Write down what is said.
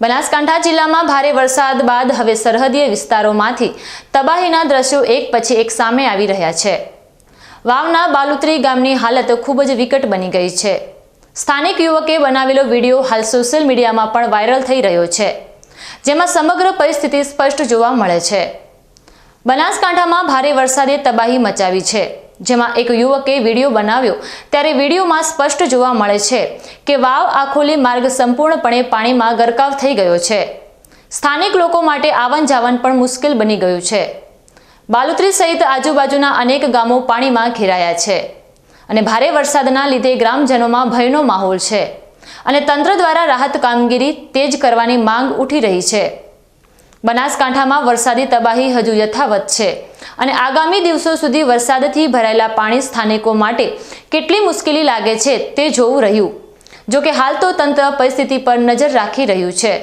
બનાસકાંઠા જિલ્લામાં ભારે વરસાદ બાદ હવે સરહદીય વિસ્તારોમાંથી તબાહીના દ્રશ્યો એક પછી એક સામે આવી રહ્યા છે. વાવના બાલુત્રી ગામની હાલત ખૂબ જ વિકટ બની ગઈ છે. સ્થાનિક યુવકે બનાવેલો વીડિયો હાલ સોશિયલ મીડિયામાં પણ વાયરલ થઈ રહ્યો છે, જેમાં સમગ્ર પરિસ્થિતિ સ્પષ્ટ જોવા મળે છે. બનાસકાંઠામાં ભારે વરસાદે તબાહી મચાવી છે. જેમાં એક યુવકે વીડિયો બનાવ્યો. ત્યારે વિડીયોમાં સ્પષ્ટ જોવા મળે છે કે વાવ આખોલી માર્ગ સંપૂર્ણપણે પાણીમાં ગરકાવ થઈ ગયો છે. સ્થાનિક લોકો માટે આવન જાવન પણ મુશ્કેલ બની ગયું છે. બાલુત્રી સહિત આજુબાજુના અનેક ગામો પાણીમાં ઘેરાયા છે અને ભારે વરસાદના લીધે ગ્રામજનોમાં ભયનો માહોલ છે અને તંત્ર દ્વારા રાહત કામગીરી તેજ કરવાની માંગ ઉઠી રહી છે. બનાસકાંઠામાં વરસાદી તબાહી હજુ યથાવત છે અને આગામી દિવસો સુધી વરસાદથી ભરાયેલા પાણી સ્થાનિકો માટે કેટલી મુશ્કેલી લાગે છે તે જોવું રહ્યું. જોકે હાલ તો તંત્ર પરિસ્થિતિ પર નજર રાખી રહ્યું છે.